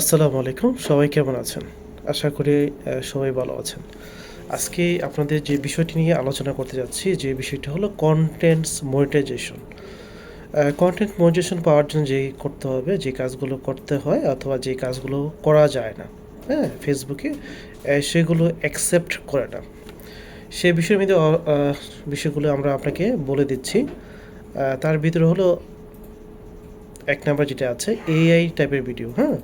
আসসালামু আলাইকুম, সবাই কেমন আছেন? আশা করি সবাই ভালো আছেন। আজকে আপনাদের যে বিষয়টি নিয়ে আলোচনা করতে যাচ্ছি, যে বিষয়টা হলো কন্টেন্টস মনিটাইজেশন কন্টেন্ট মনিটাইজেশন পাওয়ার জন্য যে করতে হবে, যে কাজগুলো করতে হয় অথবা যে কাজগুলো করা যায় না হ্যাঁ ফেসবুকে সেগুলো অ্যাকসেপ্ট করে না। সে বিষয়ের মধ্যে বিষয়গুলো আমরা আপনাকে বলে দিচ্ছি। তার ভিতরে হলো এক নাম্বার যেটা আছে এআই টাইপের ভিডিও হ্যাঁ।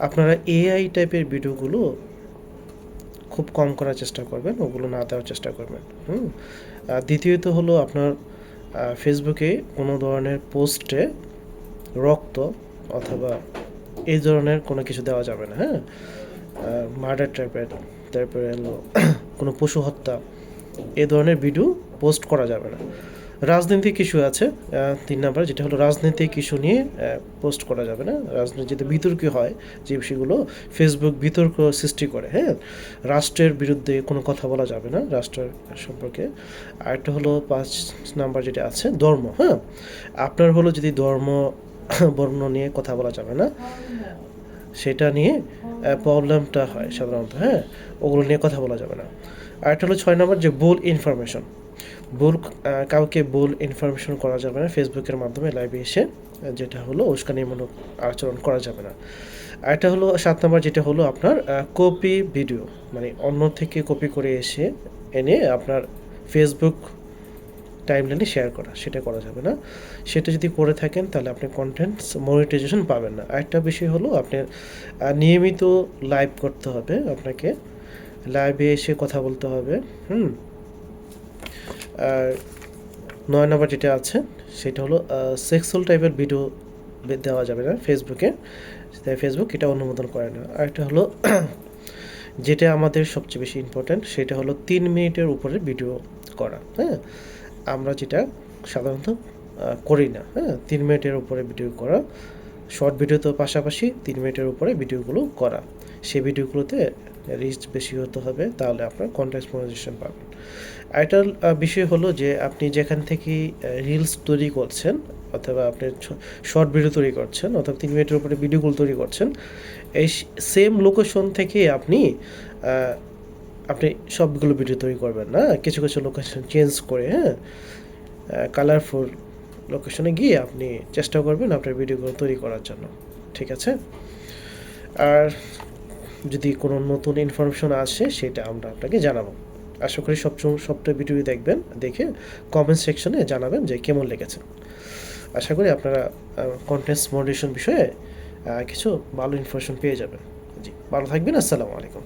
আপনারা এআই টাইপের ভিডিওগুলো খুব কম করার চেষ্টা করবেন, ওগুলো না দেওয়ার চেষ্টা করবেন, হুম? দ্বিতীয়ত হলো আপনার ফেসবুকে কোনো ধরনের পোস্টে রক্ত অথবা এই ধরনের কোনো কিছু দেওয়া যাবে না হ্যাঁ? মার্ডার টাইপের তারপরে কোনো পশু হত্যা, এ ধরনের ভিডিও পোস্ট করা যাবে না। রাজনৈতিক ইস্যু আছে তিন নাম্বার, যেটা হলো রাজনৈতিক ইস্যু নিয়ে পোস্ট করা যাবে না। রাজনীতিতে বিতর্ক হয়, যে বিষয়গুলো ফেসবুক বিতর্ক সৃষ্টি করে হ্যাঁ? রাষ্ট্রের বিরুদ্ধে কোনো কথা বলা যাবে না, রাষ্ট্রের সম্পর্কে। আর একটা হলো পাঁচ নাম্বার যেটা আছে, ধর্ম হ্যাঁ? আপনার হলো যদি ধর্ম, বর্ণ নিয়ে কথা বলা যাবে না, সেটা নিয়ে প্রবলেমটা হয় সাধারণত হ্যাঁ? ওগুলো নিয়ে কথা বলা যাবে না। আর একটা হলো ছয় নম্বর যে ভুল ইনফরমেশন। ভুল কাউকে ভুল ইনফরমেশন করা যাবে না। ফেসবুকের মাধ্যমে লাইভে এসে যেটা হলো উস্কানিমূলক আচরণ করা যাবে না। আর একটা হলো সাত নম্বর, যেটা হলো আপনার কপি ভিডিও মানে অন্য থেকে কপি করে এসে এনে আপনার ফেসবুক টাইমলাইনে শেয়ার করা, সেটা করা যাবে না। সেটা যদি করে থাকেন, তাহলে আপনি কন্টেন্ট মনিটাইজেশন পাবেন না। আরেকটা বিষয় হলো আপনার নিয়মিত লাইভ করতে হবে আপনাকে। লাইভে এসে কথা বলতে হবে, হুম? নয় নম্বর যেটা আছে, সেটা হলো সেক্সুয়াল টাইপের ভিডিও দেওয়া যাবে না ফেসবুকে তাই ফেসবুক এটা অনুমোদন করে না আরেকটা হলো, যেটা আমাদের সবচেয়ে বেশি ইম্পর্ট্যান্ট সেটা হলো তিন মিনিটের উপরে ভিডিও করা হ্যাঁ? আমরা যেটা সাধারণত করি না হ্যাঁ? তিন মিনিটের উপরে ভিডিও করা শর্ট ভিডিও তো পাশাপাশি তিন মিনিটের উপরে ভিডিওগুলো করা। সেই ভিডিওগুলোতে রিচ বেশি হতে হবে, তাহলে আপনার কন্টেন্ট মনিটাইজেশন পাবেন। আরেকটা বিষয় হলো যে আপনি যেখান থেকে রিলস তৈরি করছেন অথবা আপনি শর্ট ভিডিও তৈরি করছেন অথবা তিন মিনিটের উপরে ভিডিওগুলো তৈরি করছেন, এই সেম লোকেশন থেকে আপনি আপনি সবগুলো ভিডিও তৈরি করবেন না। কিছু কিছু লোকেশন চেঞ্জ করে হ্যাঁ? কালারফুল লোকেশনে গিয়ে আপনি চেষ্টা করবেন আপনার ভিডিওগুলো তৈরি করার জন্য। ঠিক আছে? আর যদি কোনো নতুন ইনফরমেশন আসে, সেটা আমরা আপনাকে জানাব। আশা করি সব সবটা ভিডিও দেখবেন, দেখে কমেন্ট সেকশনে জানাবেন যে কেমন লেগেছে। আশা করি আপনারা কন্টেন্টস মডারেশন বিষয়ে কিছু ভালো ইনফরমেশন পেয়ে যাবেন। জি, ভালো থাকবেন, আসসালামু আলাইকুম।